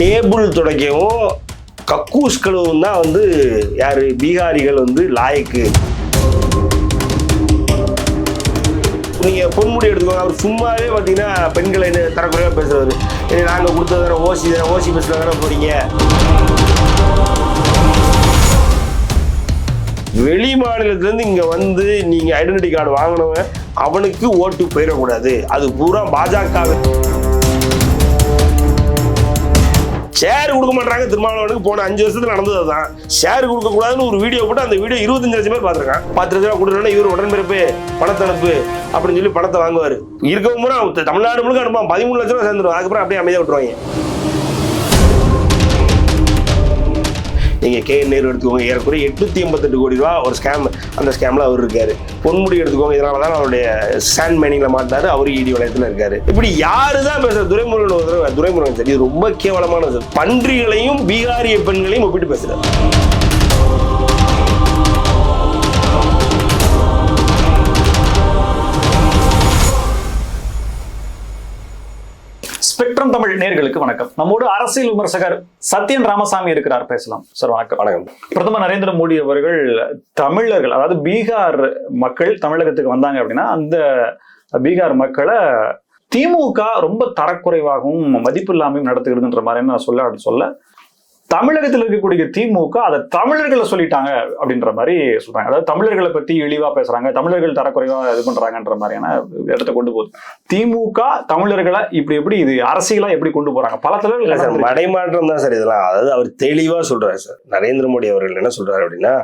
Table துடைக்கவும் கக்கூஸ் கழுவும் தான் வந்து யார் பீகாரிகள் வந்து லாயக்கு. நீங்கள் பொன்முடி எடுத்துக்கோங்க. அவர் சும்மாவே பார்த்தீங்கன்னா பெண்களை என்ன தரக்குறையாக பேசுறது ஏன்னா நாங்கள் கொடுத்தது தானே ஓசி தானே ஓசி பஸ்ஸில் தானே போகிறீங்க வெளி மாநிலத்திலேருந்து இங்கே வந்து நீங்கள் ஐடென்டிட்டி கார்டு வாங்கினவன் அவனுக்கு ஓட்டு போயிடக்கூடாது. அது பூரா பாஜக ஷேர் கொடுக்க மாட்டாங்க திருமாவளவனுக்கு போன அஞ்சு வருஷத்துல நடந்தது அதுதான். ஷேர் கொடுக்க கூடாதுன்னு ஒரு வீடியோ போட்டு அந்த வீடியோ இருபத்தஞ்சு லட்சம் பேர் பார்த்துருக்கான் பத்து லட்சம் ரூபா கொடுக்கணும்னா இவர் உடன்பிறப்பு பணத்தை அனுப்பு அப்படின்னு சொல்லி பணத்தை வாங்குவார். இருக்கவும் பூரா தமிழ்நாடு முழுக்க அனுப்பான் பதிமூணு லட்சம் ரூபா சேர்ந்துடும் அதுக்கப்புறம் அப்படியே அமைதியாக விட்டுருவாங்க. நீங்கள் கே நேரு எடுத்துக்கோங்க. ஏறக்குறைய எட்நூற்றி எண்பத்தெட்டு கோடி ரூபா ஒரு ஸ்கேம் அந்த ஸ்கேமில் அவர் இருக்காரு. பொன்முடி எடுத்துக்கோங்க. இதனால தான் அவருடைய சாண்ட் மைனிங்ல மாட்டார் அவர் இடி வளையத்தில் இருக்காரு. இப்படி யாரு தான் பேசுகிற துரைமுருகன் ஒரு துரைமுருகன் சரி இது ரொம்ப கேவலமானது பன்றிகளையும் பீகாரிய பெண்களையும் ஒப்பிட்டு பேசுகிறார் ஸ்பெக்ட்ரம் தமிழ் நேர்களுக்கு வணக்கம். நம்மோடு அரசியல் விமர்சகர் சத்யன் ராமசாமி இருக்கிறார். பேசலாம். சார் வணக்கம். வணக்கம். பிரதமர் நரேந்திர மோடி அவர்கள் தமிழர்கள் அதாவது பீகார் மக்கள் தமிழகத்துக்கு வந்தாங்க அப்படின்னா அந்த பீகார் மக்களை திமுக ரொம்ப தரக்குறைவாகவும் மதிப்பு இல்லாமையும் நடத்துகிறதுன்ற மாதிரி நான் சொல்ல அப்படி சொல்ல தமிழகத்தில் இருக்கக்கூடிய திமுக அதை தமிழர்களை சொல்லிட்டாங்க அப்படின்ற மாதிரி சொல்றாங்க. அதாவது தமிழர்களை பத்தி இழிவா பேசுறாங்க தமிழர்கள் தரக்குறைவா இது பண்றாங்கன்ற மாதிரியான இடத்தை கொண்டு போகுது. திமுக தமிழர்களை இப்படி எப்படி இது அரசியலா எப்படி கொண்டு போறாங்க? பல இல்ல சார் தலைவர்கள் மடைமாற்றம் தான் சார் இதெல்லாம். அதாவது அவர் தெளிவா சொல்றாரு சார். நரேந்திர மோடி அவர்கள் என்ன சொல்றாரு அப்படின்னா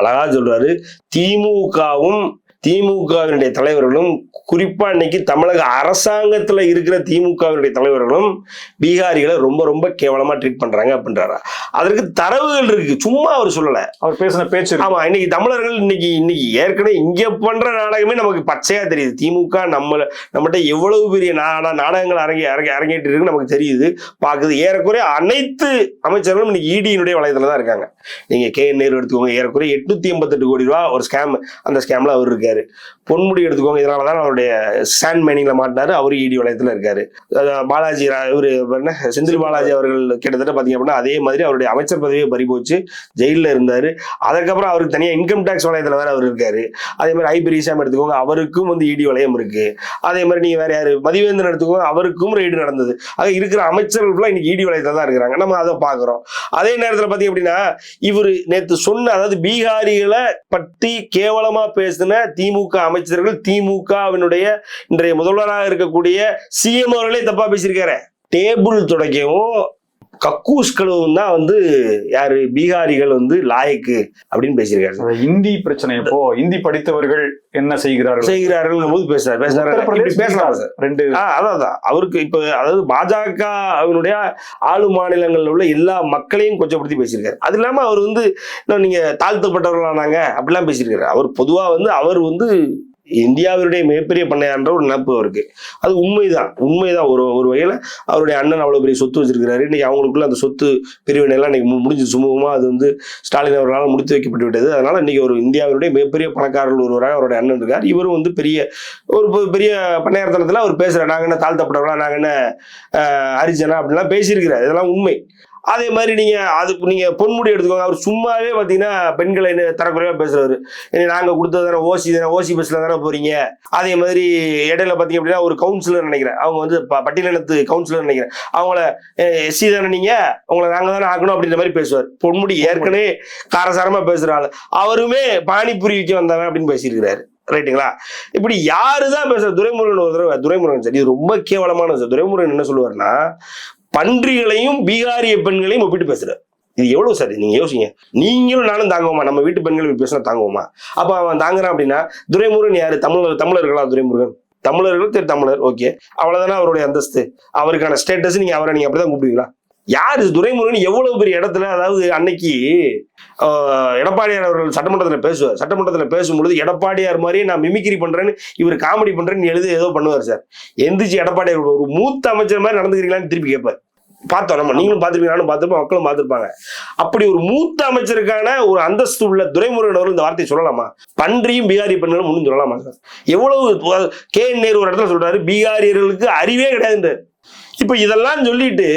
அழகா சொல்றாரு திமுகவும் திமுகவினுடைய தலைவர்களும் குறிப்பா இன்னைக்கு தமிழக அரசாங்கத்துல இருக்கிற திமுகவினுடைய தலைவர்களும் பீகாரிகளை ரொம்ப ரொம்ப கேவலமா ட்ரீட் பண்றாங்க அப்படின்றாரா. அதற்கு தரவுகள் இருக்கு. சும்மா அவர் சொல்லல. அவர் பேசின பேச்சு. ஆமா இன்னைக்கு தமிழர்கள் இன்னைக்கு இன்னைக்கு ஏற்கனவே இங்க பண்ற நாடகமே நமக்கு பச்சையா தெரியுது. திமுக நம்ம நம்மகிட்ட எவ்வளவு பெரிய நாடா நாடகங்கள் அரங்கி அரங்கி அரங்கேற்றி இருக்கு நமக்கு தெரியுது. பாக்குது. ஏறக்குறைய அனைத்து அமைச்சர்களும் இன்னைக்கு இடியினுடைய வளையத்துல தான் இருக்காங்க. நீங்க கே நேரு எடுத்துக்கோங்க. ஏறக்குறைய எட்நூத்தி எண்பத்தெட்டு கோடி ரூபா ஒரு ஸ்கேம் அந்த ஸ்கேம்ல அவர் இருக்காரு. பொன்முடி எடுத்துக்கோங்க இதனால தான் அவருடைய சாண்ட் மைனிங்ல மாட்டினாரு. அவரு இடி வளையத்துல இருக்காரு. பாலாஜி இவர் இவரு என்ன? செந்தில் பாலாஜி அவர்கள் கிட்டத்தட்ட பாத்தீங்க அப்படின்னா அதே மாதிரி அவருடைய அமைச்சர் பதவியை பறிபோச்சு. ஜெயிலில் இருந்தாரு. அதுக்கப்புறம் அவருக்கு தனியா இன்கம் டேக்ஸ் வளையத்துல வேற அவர் இருக்காரு. அதே மாதிரி ஐபிரிசாம் எடுத்துக்கோங்க அவருக்கும் வந்து இடி வளையம் இருக்கு. அதே மாதிரி நீங்க வேற யாரு? மதிவேந்தன் எடுத்துக்கோங்க அவருக்கும் ரெய்டு நடந்தது. ஆக இருக்கிற அமைச்சர்கள் ஃபுல்லா இன்னைக்கு இடி வளையத்துல தான் இருக்கிறாங்க. நம்ம அதை பாக்குறோம். அதே நேரத்தில் பாத்தீங்க அப்படின்னா இவரு நேற்று சொன்ன அதாவது பீகாரிகளை பற்றி கேவலமா பேசின திமுக அமைச்சர்கள் திமுகவினுடைய இன்றைய முதல்வராக இருக்கக்கூடிய சிஎம் அவர்களே தப்பா பேசியிருக்காரு. டேபிள் துடைக்கவும் கக்கூஸ் கழுவும் தான் வந்து யாரு? பீகாரிகள் வந்து லாயக்கு அப்படின்னு பேசியிருக்காரு இந்தி பிரச்சனை இப்போ இந்தி படித்தவர்கள் என்ன செய்கிறார்கள்? செய்கிறார்கள் போது பேசுறாரு. பேசுறாரு. பீகார் ரெண்டு அதான். அவருக்கு இப்ப அதாவது பாஜக அவனுடைய ஆளு மாநிலங்கள்ல உள்ள எல்லா மக்களையும் கொச்சப்படுத்தி பேசியிருக்காரு. அது இல்லாம அவர் வந்து இன்னும் நீங்க தாழ்த்தப்பட்டவர்களானாங்க. அப்படிலாம் பேசியிருக்காரு. அவர் பொதுவா வந்து அவர் வந்து இந்தியாவினுடைய மிகப்பெரிய பண்ணையான்ற ஒரு நினப்பு அவருக்கு. அது உண்மைதான். உண்மைதான். ஒரு ஒரு வகையில் அவருடைய அண்ணன் அவ்வளோ பெரிய சொத்து வச்சிருக்கிறாரு. இன்னைக்கு அவங்களுக்குள்ள அந்த சொத்து பிரிவினைலாம் இன்னைக்கு மு- முடிஞ்சு சுமூகமாக அது வந்து ஸ்டாலின் அவர்களால் முடித்து வைக்கப்பட்டு விட்டது அதனால இன்னைக்கு ஒரு இந்தியாவினுடைய மிகப்பெரிய பணக்காரர்கள் ஒருவராக அவருடைய அண்ணன் இருக்கார். இவரும் வந்து பெரிய ஒரு பெ- பெரிய பண்ணையார்த்தனத்துல அவர் பேசுகிறார் நாங்கள் என்ன தாழ்த்தப்பட்டவர்களா நாங்கள் என்ன அரிஜனா? அப்படிலாம் பேசியிருக்கிறார். இதெல்லாம் உண்மை. அதே மாதிரி நீங்க அதுக்கு நீங்க பொன்முடி எடுத்துக்கோங்க. அவர் சும்மாவே பாத்தீங்கன்னா பெண்களை என்ன தரக்குறைவா பேசுறாரு. நாங்க கொடுத்தது தானே ஓசி தானே ஓசி பஸ்ல தானே போறீங்க. அதே மாதிரி இடையில பாத்தீங்க அப்படின்னா ஒரு கவுன்சிலர் நினைக்கிறேன். அவங்க வந்து ப- பட்டியலினத்து கவுன்சிலர் நினைக்கிறேன். அவங்கள எஸ்சி தானே நீங்க? உங்களை நாங்க தானே ஆக்கணும் அப்படின்ற மாதிரி பேசுவார். பொன்முடி ஏற்கனவே காரசாரமா பேசுற அவருமே பானிபூரி விற்க வந்தவன் அப்படின்னு பேசியிருக்கிறாரு. ரைட்டுங்களா இப்படி யாரு தான் பேசுற துரைமுருகன் ஒரு தடவை துரைமுருகன் சார் இது ரொம்ப கேவலமான சார். துரைமுருகன் என்ன சொல்லுவாருன்னா பன்றிகளையும் பீகாரிய பெண்களையும் ஒப்பிட்டு பேசுறாரு இது எவ்வளவு சார்? நீங்க யோசிங்க. நீங்களும் நானும் தாங்குவோமா? நம்ம வீட்டு பெண்கள் பேசினா தாங்குவோமா? அப்ப அவன் தாங்குறான் அப்படின்னா துரைமுருகன் யாரு? தமிழர் தமிழர்களா துரைமுருகன்? தமிழர்கள் திரு தமிழர். ஓகே. அவ்வளவுதானே அவருடைய அந்தஸ்து? அவருக்கான ஸ்டேட்டஸ் நீங்க அவரை நீங்க அப்படிதான் கூப்பிடுவீங்களா? யார்? துரைமுருகன் எவ்வளவு பெரிய இடத்துல அதாவது அன்னைக்கு எடப்பாடியார் அவர்கள் சட்டமன்றத்தில் பேசுவார். சட்டமன்றத்தில் பேசும்பொழுது எடப்பாடியார் மாதிரியே நான் மிமிக்ரி பண்றேன்னு இவர் காமெடி பண்றேன்னு எழுதி ஏதோ பண்ணுவார் சார். எந்திரிச்சு எடப்பாடியார் ஒரு மூத்த அமைச்சர் மாதிரி நடந்துக்கிறீங்களான்னு திருப்பி கேட்பார். பார்த்தோம். நம்ம நீங்களும் பார்த்துருப்பீங்க நானும் பார்த்துருப்போம் மக்களும் பார்த்துருப்பாங்க. அப்படி ஒரு மூத்த அமைச்சருக்கான ஒரு அந்தஸ்து உள்ள துரைமுருகன் அவர்கள் இந்த வார்த்தையை சொல்லலாமா? பன்றியும் பீகாரி பெண்களும் ஒன்றும் சொல்லலாமா? சார் எவ்வளவு கே என் நேரு ஒரு இடத்துல சொல்றாரு பீகாரியர்களுக்கு அறிவே கிடையாது இப்போ இதெல்லாம் சொல்லிட்டு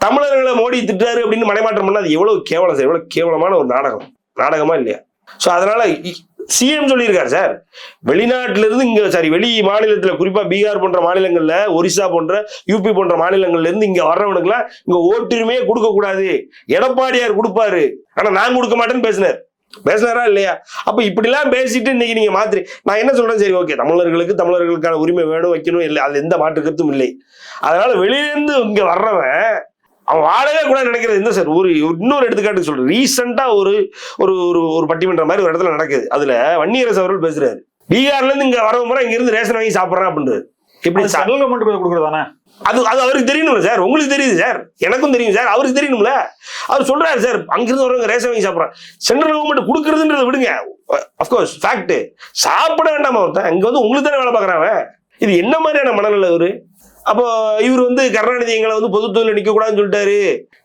தமிழர்களை மோடி திட்டாரு அப்படின்னு மனைமாற்றம் பண்ணா அது எவ்வளவு கேவலம் சார்? எவ்வளவு கேவலமான ஒரு நாடகம். நாடகமா இல்லையா? ஸோ அதனால சிஎம் சொல்லியிருக்காரு சார். வெளிநாட்டிலிருந்து இங்கே இங்க சாரி வெளி மாநிலத்துல குறிப்பா பீகார் போன்ற மாநிலங்களில் ஒரிசா போன்ற யூபி போன்ற மாநிலங்கள்லேருந்து இங்கே வர்றவனுக்குலாம் இங்க ஓட்டுரிமையே கொடுக்கக்கூடாது எடப்பாடியார் கொடுப்பாரு. ஆனால் நான் கொடுக்க மாட்டேன்னு பேசினார். பேசினாரா இல்லையா? அப்ப இப்படிலாம் பேசிட்டு இன்னைக்கு நீங்க மாத்திரி நான் என்ன சொல்றேன்? சரி ஓகே தமிழர்களுக்கு தமிழர்களுக்கான உரிமை வேணும் வைக்கணும் இல்லை அது எந்த மாற்று கருத்தும் இல்லை. அதனால வெளியிலேருந்து இங்க வர்றவன் அவன் வாழவே கூட நினைக்கிறது என்ன சார்? ஒரு இன்னொரு எடுத்துக்காட்டு சொல்றேன். ரீசெண்டா ஒரு ஒரு ஒரு ஒரு பட்டிமன்ற மாதிரி ஒரு இடத்துல நடக்குது. அதுல வன்னியரசு அவர்கள் பேசுறாரு. பீகார்ல இருந்து இங்க வரவன் பூரா இங்க இருந்து ரேஷன் வாங்கி சாப்பிடுறான் அப்படின்றது எப்படி சென்ட்ரல் கவர்மெண்ட் கொடுக்குறதானே? அது அது அவருக்கு தெரியணும்ல சார். உங்களுக்கு தெரியுது சார். எனக்கும் தெரியும் சார். அவருக்கு தெரியணும்ல. அவர் சொல்றாரு சார் அங்கிருந்து வரவங்க ரேஷன் வாங்கி சாப்பிட்றான். சென்ட்ரல் கவர்மெண்ட் கொடுக்குறதுன்றதை விடுங்க. அஃப்கோர்ஸ் ஃபேக்ட் சாப்பிட வேண்டாமா ஒருத்தன் இங்க வந்து உங்களுக்கு தானே வேலை பார்க்குறாங்க இது என்ன மாதிரியான மனநிலை இவரு அப்போ இவர் வந்து கருணாநிதி எங்களை வந்து பொதுத்துவத்தில் நிற்கக்கூடாதுன்னு சொல்லிட்டாரு.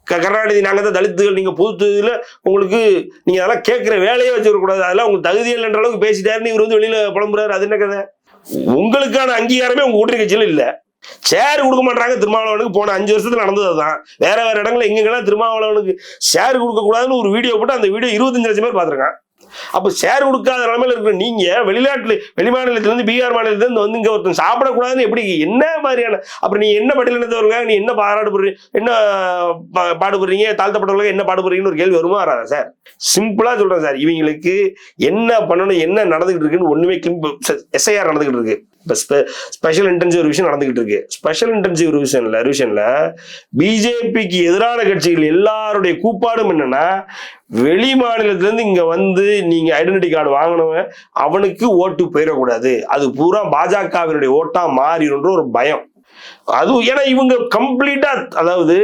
க- கருணாநிதி நாங்கள் தான் தலித்துகள் நீங்கள் பொதுத்துவத்தில் உங்களுக்கு நீங்கள் அதெல்லாம் கேட்குற வேலையே வச்சுருக்கக்கூடாது. அதெல்லாம் உங்களுக்கு தகுதி இல்லைன்ற அளவுக்கு பேசிட்டாருன்னு இவர் வந்து வெளியில் புலம்புறாரு. அது என்ன கதை? உங்களுக்கான அங்கீகாரமே உங்க கூட்டணி கட்சியில் இல்லை. ஷேர் கொடுக்க மாட்டாங்க திருமாவளவனுக்கு. போன அஞ்சு வருஷத்துல நடந்தது அதுதான். வேற வேற இடங்கள்ல எங்கெங்கெல்லாம் திருமாவளவனுக்கு ஷேர் கொடுக்க கூடாதுன்னு ஒரு வீடியோ போட்டு அந்த வீடியோ இருபத்தஞ்சு லட்சம் பேர் பார்த்திருக்கான் அப்போ சேர் கொடுக்காத நிலமையில இருக்கிற நீங்க வெளிநாட்டுல வெளி பீகார் மாநிலத்துல இருந்து வந்து இங்கே ஒருத்தன் சாப்பிடக்கூடாதுன்னு எப்படி என்ன மாதிரியான அப்புறம் நீ என்ன பட்டியலினத்தவருங்க நீ என்ன பாராடுபடுறீங்க என்ன பா- பாடுபடுறீங்க? தாழ்த்தப்பட்டவர்களுக்கு என்ன பாடுபடுறீங்கன்னு ஒரு கேள்வி வருமா வராதா சார் சிம்பிளா சொல்றேன் சார் இவங்களுக்கு என்ன பண்ணணும் என்ன நடந்துகிட்டு இருக்குன்னு ஒண்ணுமே எஸ்ஐஆர் நடந்துகிட்டு இருக்கு. இப்போ ஸ்பெஷல் இன்டென்சிவ் ரிவிஷன் நடந்துகிட்டு இருக்கு. ஸ்பெஷல் இன்டென்சிவ் ரிவிஷன்ல ரிவிஷன்ல பிஜேபிக்கு எதிரான கட்சிகள் எல்லாருடைய கூப்பாடும் என்னன்னா வெளி மாநிலத்திலேருந்து இங்கே வந்து நீங்கள் ஐடென்டிட்டி கார்டு வாங்கினவன் அவனுக்கு ஓட்டு போயிடக்கூடாது. அது பூரா பாஜகவினுடைய ஓட்டாக மாறிடுன்ற ஒரு பயம். அதுவும் ஏன்னா இவங்க கம்ப்ளீட்டாக அதாவது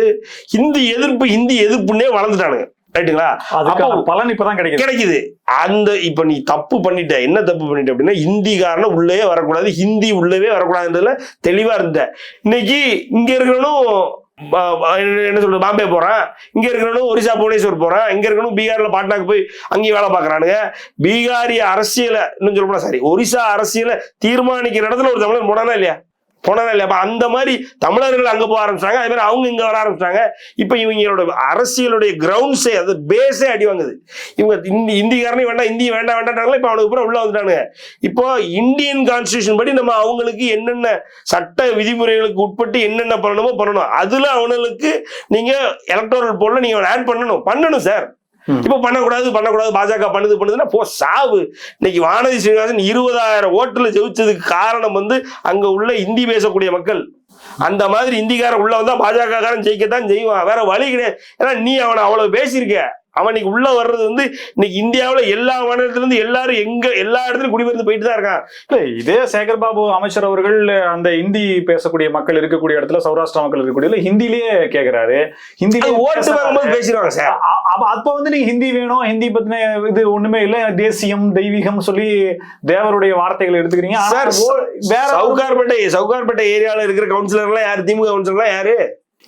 ஹிந்தி எதிர்ப்பு ஹிந்தி எதிர்ப்புன்னே வளர்ந்துட்டானுங்க. ரைட்டுங்களா அப்போ- பலன் இப்பதான் கிடைக்குது. கிடைக்குது. அந்த இப்ப நீ தப்பு பண்ணிட்ட என்ன தப்பு பண்ணிட்ட அப்படின்னா ஹிந்திக்காரன உள்ளே வரக்கூடாது ஹிந்தி உள்ளவே வரக்கூடாதுன்றதுல தெளிவா இருந்த. இன்னைக்கு இங்க இருக்கணும் என்ன சொல்றது பாம்பே போறான். இங்க இருக்கணும் ஒரிசா புவனேஸ்வர் போறான். இங்க இருக்கணும் பீகார்ல பாட்னாக்கு போய் அங்கேயும் வேலை பாக்குறானுங்க பீகாரிய அரசியலை இன்னும் சொல்ல சாரி ஒரிசா அரசியலை தீர்மானிக்கிற இடத்துல ஒரு தமிழர் போனானா இல்லையா? போனானா இல்லை அப்போ அந்த மாதிரி தமிழர்கள் அங்கே போக ஆரம்பிச்சாங்க அதே மாதிரி அவங்க இங்கே வர ஆரம்பிச்சாங்க இப்போ இவங்களோட அரசியலுடைய கிரவுண்ட்ஸே அது பேஸே அடி வாங்குது. இவங்க இந்தி இந்திக்காரனே வேண்டாம் இந்தி வேண்டாம் வேண்டாம்னாங்களே இப்போ அவனுக்கு அப்புறம் உள்ள வந்துட்டானுங்க. இப்போ இந்தியன் கான்ஸ்டியூஷன் படி நம்ம அவங்களுக்கு என்னென்ன சட்ட விதிமுறைகளுக்கு உட்பட்டு என்னென்ன பண்ணணுமோ பண்ணணும். அதில் அவனுக்கு நீங்கள் எலக்ட்ரல் போல நீங்கள் ஆட் பண்ணணும். பண்ணணும் சார் இப்போ பண்ணக்கூடாது பண்ணக்கூடாது பாஜக பண்ணுது பண்ணுதுன்னா போ சாவு. இன்னைக்கு வானதி சீனிவாசன் இருபதாயிரம் ஓட்டுல ஜெயிச்சதுக்கு காரணம் வந்து அங்க உள்ள இந்தி பேசக்கூடிய மக்கள். அந்த மாதிரி இந்திக்காரன் உள்ள வந்தா பாஜக காரன் ஜெயிக்கத்தான் செய்வான். வேற வழி கிடையாது. ஏன்னா நீ அவனை அவ்வளவு பேசியிருக்க. அவன் இன்னைக்கு உள்ள வர்றது வந்து இன்னைக்கு இந்தியாவுல எல்லா மாநிலத்துல இருந்து எல்லாரும் எங்க எல்லா இடத்துலயும் குடிபெயர்ந்து போயிட்டு தான் இருக்கான். இல்ல இதே சேகர் பாபு அமைச்சர் அவர்கள் அந்த ஹிந்தி பேசக்கூடிய மக்கள் இருக்கக்கூடிய இடத்துல சௌராஷ்டிரா மக்கள் இருக்கக்கூடிய ஹிந்திலேயே கேக்குறாரு. ஹிந்திலே அது ஓட்டு வாங்கும்போது பேசிடுவாங்க சார். அப்ப அப்ப வந்து நீங்க ஹிந்தி வேணும் ஹிந்தி பத்தின இது ஒண்ணுமே இல்ல தேசியம் தெய்வீகம் சொல்லி தேவருடைய வார்த்தைகளை எடுத்துக்கிறீங்க. சார், வேற சவுகார்பேட்டை சவுகார்பேட்டை ஏரியால இருக்கிற கவுன்சிலர்லாம் யாரு? திமுக கவுன்சிலர்லாம் யாரு?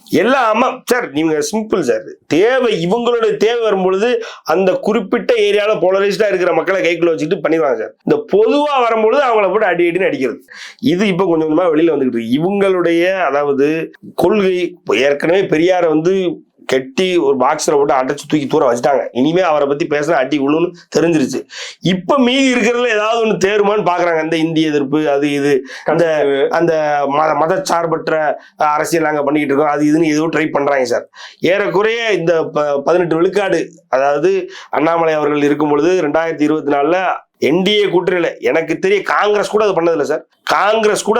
எல்லாம் ஆமா சார் நீங்க சிம்பிள் சார் தேவை இவங்களுடைய தேவை வரும்பொழுது அந்த குறிப்பிட்ட ஏரியால போலரைஸ்டா இருக்கிற மக்களை கைக்குள்ள வச்சுட்டு பண்ணிடுவாங்க சார் இந்த பொதுவா வரும்பொழுது அவங்கள போட்டு அடி அடின்னு அடிக்கிறது. இது இப்ப கொஞ்சம் கொஞ்சமா வெளியில வந்துகிட்டு இவங்களுடைய அதாவது கொள்கை ஏற்கனவே பெரியாரை வந்து கெட்டி ஒரு பாக்ஸ்ல போட்டு அடைச்சு தூக்கி தூர வச்சுட்டாங்க. இனிமே அவரை பத்தி பேசினா அடி விழுன்னு தெரிஞ்சிருச்சு. இப்ப மீதி இருக்கிறதுல ஏதாவது ஒண்ணு தேருமான்னு பாக்குறாங்க. அந்த இந்திய எதிர்ப்பு அது இது அந்த அந்த மத மதச்சார்பற்ற அரசியல் நாங்க பண்ணிக்கிட்டு இருக்கோம். அது இதுன்னு எதுவும் ட்ரை பண்றாங்க சார். ஏறக்குறைய இந்த பதினெட்டு விழுக்காடு அதாவது அண்ணாமலை அவர்கள் இருக்கும் பொழுது ரெண்டாயிரத்தி இருபத்தி நாலுல என்டிஏ கூட்டணியில எனக்கு தெரிய காங்கிரஸ் கூட அது பண்ணதில்லை சார். காங்கிரஸ் கூட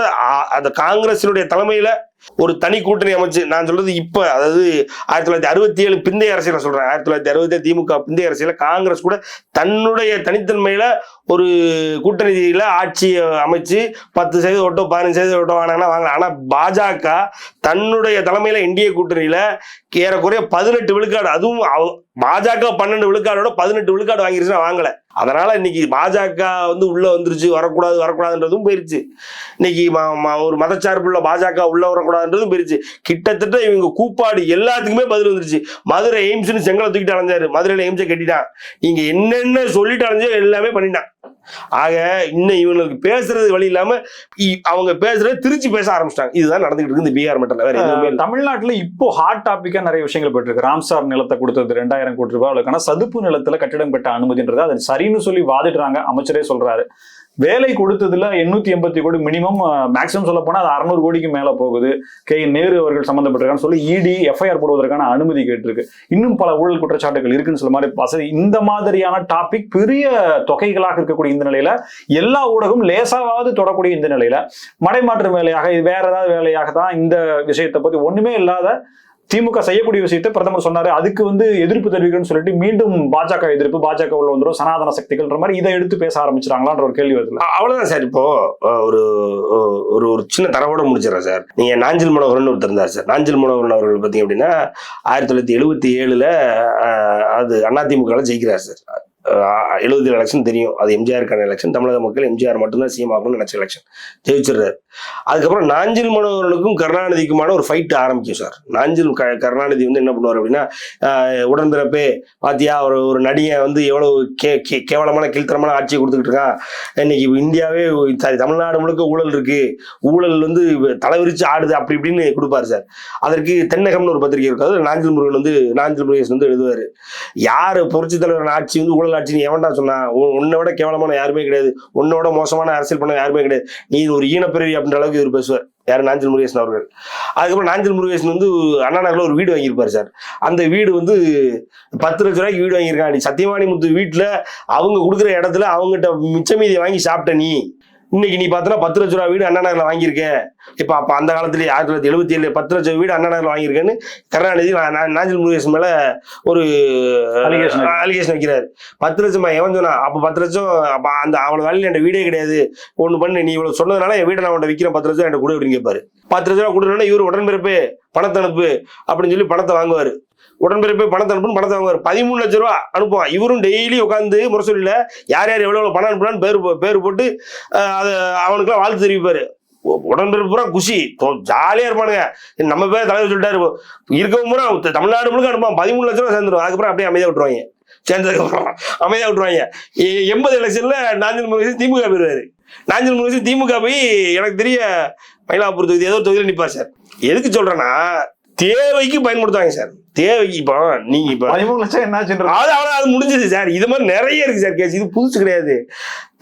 அந்த காங்கிரசினுடைய தலைமையில ஒரு தனி கூட்டணி அமைச்சு நான் சொல்றது இப்ப அதாவது ஆயிரத்தி தொள்ளாயிரத்தி அறுபத்தி ஏழு பிந்தைய அரசியல சொல்றேன். ஆயிரத்தி தொள்ளாயிரத்தி அறுபத்தி திமுக பிந்தைய அரசியல காங்கிரஸ் கூட தன்னுடைய தனித்தன்மையில ஒரு கூட்டணியில ஆட்சியை அமைச்சு பத்து சதவீத ஓட்டோ பதினஞ்சு சதவீத ஓட்டோ வாங்கினாங்கன்னா வாங்கலாம். ஆனா பாஜக தன்னுடைய தலைமையில என்டிஏ கூட்டணியில ஏறக்குறைய பதினெட்டு விழுக்காடு அதுவும் அவ- பாஜக பன்னெண்டு விழுக்காடோட பதினெட்டு விழுக்காடு வாங்கிருச்சுன்னா வாங்கல. அதனால இன்னைக்கு பாஜக வந்து உள்ள வந்துருச்சு வரக்கூடாது வரக்கூடாதுன்றதும் போயிருச்சு. இன்னைக்கு ஒரு மதச்சார்புள்ள பாஜக உள்ள வரக்கூடாதுன்றதும் போயிருச்சு. கிட்டத்தட்ட இவங்க கூப்பாடு எல்லாத்துக்குமே பதில் வந்துருச்சு. மதுரை எய்ம்ஸ்னு செங்கலை தூக்கிட்டு அலைஞ்சாரு. மதுரையில எய்ம்ஸை கட்டிட்டான். நீங்க என்னென்ன சொல்லிட்டு அலைஞ்சோ எல்லாமே பண்ணிட்டான். ஆக இன்னும் இவங்களுக்கு பேசுறது வழி இல்லாம அவங்க பேசுறத திருச்சி பேச ஆரம்பிச்சிட்டாங்க. இதுதான் நடந்துகிட்டு இருக்கு இந்த பீகார் மட்டும் வேற எதுவுமே. தமிழ்நாட்டுல இப்போ ஹாட் டாபிக்கா நிறைய விஷயங்கள் போயிட்டு இருக்கு ராம்சார் நிலத்தை கொடுத்தது ரெண்டாயிரம் கோடி ரூபாய். சதுப்பு நிலத்துல கட்டிடம் கட்ட அனுமதின்றது அது சரின்னு சொல்லி வாதிடுறாங்க. அமைச்சரே சொல்றாரு. வேலை கொடுத்ததுல எண்ணூத்தி எண்பத்தி கோடி மினிமம் மேக்ஸிமம் சொல்ல போனா அது அறுநூறு கோடிக்கு மேல போகுது. கே. நேரு அவர்கள் சம்பந்தப்பட்டிருக்கான்னு சொல்லி இடி எஃப்ஐஆர் போடுவதற்கான அனுமதி கேட்டிருக்கு. இன்னும் பல ஊழல் குற்றச்சாட்டுகள் இருக்குன்னு சொல்ல மாதிரி வசதி. இந்த மாதிரியான டாபிக் பெரிய தொகைகளாக இருக்கக்கூடிய இந்த நிலையில எல்லா ஊடகம் லேசாவது தொடக்கூடிய இந்த நிலையில மடைமாற்று வேலையாக இது வேற ஏதாவது வேலையாக தான் இந்த விஷயத்தை பத்தி ஒண்ணுமே இல்லாத திமுக செய்யக்கூடிய விஷயத்தை பிரதமர் சொன்னாரு. அதுக்கு வந்து எதிர்ப்பு தெரிவிக்கணும்னு சொல்லிட்டு மீண்டும் பாஜக எதிர்ப்பு பாஜக உள்ள வந்துடும் சனாதன சக்திகள்ன்ற மாதிரி இதை எடுத்து பேச ஆரம்பிச்சிட்டாங்களான்ற ஒரு கேள்வி வருது அவ்வளவுதான் சார். இப்போ ஒரு ஒரு ஒரு சின்ன தரவோட முடிச்சிடறேன் சார். நீங்க நாஞ்சில் மனோகரன் ஒருத்தர் இருந்தார் சார். நாஞ்சில் மனோகரன் அவர்கள் பார்த்தீங்க அப்படின்னா ஆயிரத்தி தொள்ளாயிரத்தி எழுபத்தி ஏழுல அது அதிமுக ஜெயிக்கிறார் சார். எழுபது எலெக்ஷன் தெரியும். அது எம்ஜிஆருக்கான எலெக்ஷன் தமிழக மக்கள் எம்ஜிஆர் மட்டும்தான் சிஎம் ஆகணும்னு நினைச்ச எலெக்ஷன் ஜெயிச்சிடுறாரு. அதுக்கப்புறம் நாஞ்சில் மனோகரனுக்கும் கருணாநிதிக்குமான ஒரு ஃபைட் ஆரம்பிக்கும் சார். நாஞ்சில் க கருணாநிதி வந்து என்ன பண்ணுவார் அப்படின்னா ஆஹ், உடன்பிறப்பே பாத்தியா ஒரு ஒரு நடிகை வந்து எவ்வளவு கே கே- கேவலமான கீழ்த்தரமான ஆட்சியை கொடுத்துக்கிட்டு இருக்கான் இன்னைக்கு இந்தியாவே தமிழ்நாடு முழுக்க ஊழல் இருக்கு. ஊழல் வந்து தலைவிரிச்சு ஆடுது அப்படி இப்படின்னு கொடுப்பாரு சார். அதற்கு தென்னகம்னு ஒரு பத்திரிகை இருக்காது அது நாஞ்சில் முருகன் வந்து நாஞ்சில் முருகேஷ் வந்து எழுதுவாரு. யாரு புரட்சி தலைவரின் ஆட்சி வந்து ஊழல் ஆட்சின்னு எவன்டா சொன்னா. உன்னை விட கேவலமான யாருமே கிடையாது. உன்னோட மோசமான அரசியல் பண்ண யாருமே கிடையாது. நீ ஒரு ஈனப்பிறவி அப்படின்ற அளவுக்கு இவர் பேசுவார். யார்? நாஞ்சில் முருகேசன் அவர்கள். அதுக்கப்புறம் நாஞ்சில் முருகேசன் வந்து அண்ணா நகர்ல ஒரு வீடு வாங்கியிருப்பாரு சார். அந்த வீடு வந்து பத்து லட்ச ரூபாய்க்கு வீடு வாங்கியிருக்கான். நீ சத்தியவாணி முத்து வீட்டில் அவங்க கொடுக்குற இடத்துல அவங்ககிட்ட மிச்ச மீதியை வாங்கி சாப்பிட்ட நீ. இன்னைக்கு நீ பார்த்தனா பத்து லட்ச ரூபா வீடு அண்ணா நகர்ல வாங்கியிருக்க. இப்ப அப்ப அந்த காலத்துல ஆயிரத்தி தொள்ளாயிரத்தி எழுபத்தி ஏழு பத்து லட்சம் வீடு அண்ணா நகர்ல வாங்கியிருக்கேன்னு கருணாநிதி நாஞ்சில் முருகேசன் மேல ஒரு. அலிகேஷன் வைக்கிறாரு. பத்து லட்சமா எவன் சொன்னா அப்ப பத்து லட்சம் அப்ப அந்த அவ்வளவு வேலையில என் வீடே கிடையாது. ஒண்ணு பண்ணு நீ இவ்வளவு சொன்னதுனால என் வீடை நான் உன்ட்ட விற்கிறேன் பத்து லட்சம் என்கிட்ட கொடு அப்படின்னு கேட்பாரு பத்து லட்ச ரூபா கொடுக்கணும்னா இவர் உடன்பிறப்பு பணத்தை அனுப்பு அப்படின்னு சொல்லி பணத்தை வாங்குவாரு. உடன்பிறப்பு பணத்தை அனுப்பணும் பணத்தை வாங்குவார் பதிமூணு லட்ச ரூபா அனுப்புவான் இவரும் டெய்லி உட்காந்து முரசொலியில் யார் யார் எவ்வளோ எவ்வளோ பணம் அனுப்புனான்னு பேர் பேர் போட்டு அதை அது அவனுக்குலாம் வாழ்த்து தெரிவிப்பார். உ- உடன்பிறப்பு பூரா குஷி. ஜாலியாக இருப்பானுங்க. நம்ம பேர் தலைவர் சொல்லிட்டாரு. இருக்கவும் பூரா தமிழ்நாடு முழுக்க அனுப்பான் பதிமூணு லட்ச ரூபா சேர்ந்துடும் அதுக்கப்புறம் அப்படியே அமைதியாக விட்டுருவாங்க. சேர்ந்ததுக்கப்புறம் அமைதியாக விட்டுருவாங்க. எ- எண்பது எலெக்ஷன்ல நாஞ்சல் முருகேசன் திமுக போயிருவாரு. நாஞ்சல் முருகேசன் திமுக போய் எனக்கு தெரிய மயிலாப்பூர் தொகுதி ஏதோ ஒரு தொகுதியில் நிற்பார் சார். எதுக்கு சொல்றேன்னா தேவைக்கு பயன்படுத்துவாங்க சார். தேவைக்கு இப்போ நீங்க இப்போ பதிமூணு லட்சம் என்னாச்சுன்றது? அது அவ்வளோ அது முடிஞ்சது சார். இது மாதிரி நிறைய இருக்கு சார் கேஸ். இது புதுசு கிடையாது.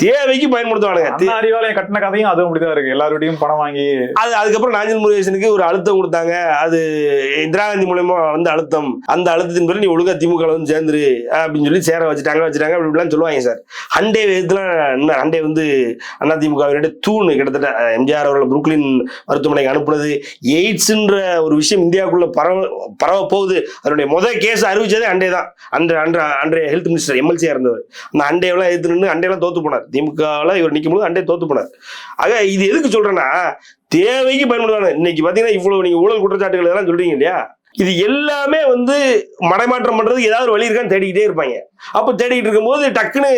தேவைக்கு பயன்படுத்துவானுங்க. அறிவாலயம் கட்டின கதையும் அதுவும் அப்படிதான் இருக்கு. எல்லாருடையும் பணம் வாங்கி அது அதுக்கப்புறம் நாஞ்சில் முருகேசனுக்கு ஒரு அழுத்தம் கொடுத்தாங்க. அது இந்திரா காந்தி மூலயமா வந்த அழுத்தம். அந்த அழுத்தத்தின் பேர் நீ ஒழுங்கா திமுக வந்து சேர்ந்துரு அப்படின்னு சொல்லி சேர வச்சுட்டாங்க வச்சுட்டாங்க அப்படி இப்படிலாம் சொல்லுவாங்க சார். ஹண்டே விதத்துலாம் இன்னும் ஹண்டே வந்து அண்ணா திமுக தூண் கிட்டத்தட்ட எம்ஜிஆர் அவர்கள் புருக்லின் மருத்துவமனைக்கு அனுப்புனது. எய்ட்ஸ்ன்ற ஒரு விஷயம் இந்தியாவுக்குள்ள பரவ பரவ போகுது. அதனுடைய முதல் கேஸ் அறிவிச்சதே அண்டே தான். அன்ற அன்ற அன்றைய ஹெல்த் மினிஸ்டர் எம்எல்சியா இருந்தவர். அந்த அண்டையெல்லாம் எதிர்த்து நின்று அண்டையெல்லாம் தோத்து போனார். திமுகவில் இவர் நிற்கும் போது அண்டே தோத்து போனார். ஆக இது எதுக்கு சொல்றேன்னா தேவைக்கு பயன்படுவாங்க. இன்னைக்கு பாத்தீங்கன்னா இவ்வளவு நீங்க ஊழல் குற்றச்சாட்டுகள் எல்லாம் சொல்றீங்க இல்லையா? இது எல்லாமே வந்து மடைமாற்றம் பண்றதுக்கு ஏதாவது வழி இருக்கான்னு தேடிக்கிட்டே இருப்பாங்க. அப்போ தேடிக்கிட்டு இருக்கும்போது டக்குன்னு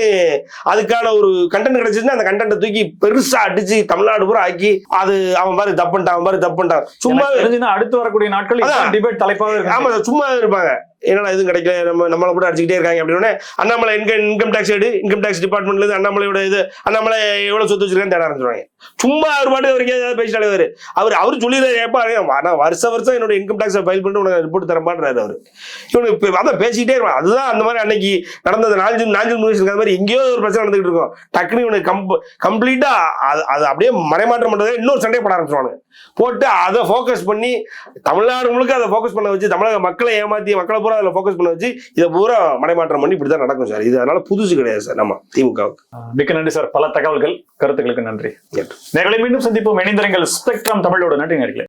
அதுக்கான ஒரு கண்டென்ட் கிடைச்சிச்சுன்னா அந்த கண்டென்ட்டை தூக்கி பெருசா அடிச்சு தமிழ்நாடு பூரா ஆக்கி அது அவன் பாரு தப்புன்ட்டான் அவன் பாரு தப்புன்ட்டான் சும்மா அடுத்து வரக்கூடிய நாட்கள். டிபேட் தலைப்பாக இருக்கு ஆமா சும்மா இருப்பாங்க. என்னடா எதுவும் கிடைக்கல நம்ம நம்மளை கூட அடிச்சுக்கிட்டே இருக்காங்க அப்படின்னு அண்ணாமலை இன்கம் இன்கம் டேக்ஸ் எடு இன்கம் டேக்ஸ் டிபார்ட்மெண்ட்ல இருந்து அண்ணாமலையோட இது அண்ணாமலை எவ்வளவு சொத்து வச்சிருக்கான்னு தேட ஆரம்பிச்சிருவாங்க. சும்மா அவர் பாட்டு வரைக்கும் ஏதாவது பேசிட்டாலே அவர் அவர் அவர் சொல்லிடுறாரு ஏப்பா நான் வருஷ வருஷம் என்னோட இன்கம் டேக்ஸ் ஃபைல் பண்ணிட்டு உனக்கு ரிப்போர்ட் தரமாட்டாரு அவர். இவனு இப்ப அதான் பேசிக்கிட்டே இருப்பான். அதுதான் அந்த மாதிரி அன்னைக்கு நடந்தது. நாஞ்சல் நாஞ்சல் முருகேசன் அந்த மாதிரி எங்கேயோ ஒரு பிரச்சனை நடந்துகிட்டு இருக்கும். டக்குனு இவனுக்கு கம் கம்ப்ளீட்டா அது அது அப்படியே மறைமாற்றம் பண்றதை இன்னொரு சண்டை போட ஆரம்பிச்சிருவானு போட்டு அதை ஃபோக்கஸ் பண்ணி தமிழ்நாடு முழுக்க அதை ஃபோக்கஸ் பண்ண வச்சு தமிழக மக்களை ஏமாத்தி மக்களை பூரா அதில் ஃபோக்கஸ் பண்ண வச்சு இதை பூரா மடைமாற்றம் பண்ணி இப்படி தான் நடக்கும் சார். இது அதனால புதுசு கிடையாது சார் நம்ம திமுகவுக்கு. மிக்க நன்றி சார். பல தகவல்கள் கருத்துக்களுக்கு நன்றி. நன்றி. நேர்களை மீண்டும் சந்திப்போம். இணைந்திருங்கள். ஸ்பெக்ட்ரம் தமிழோட நன்றி நேர்களே.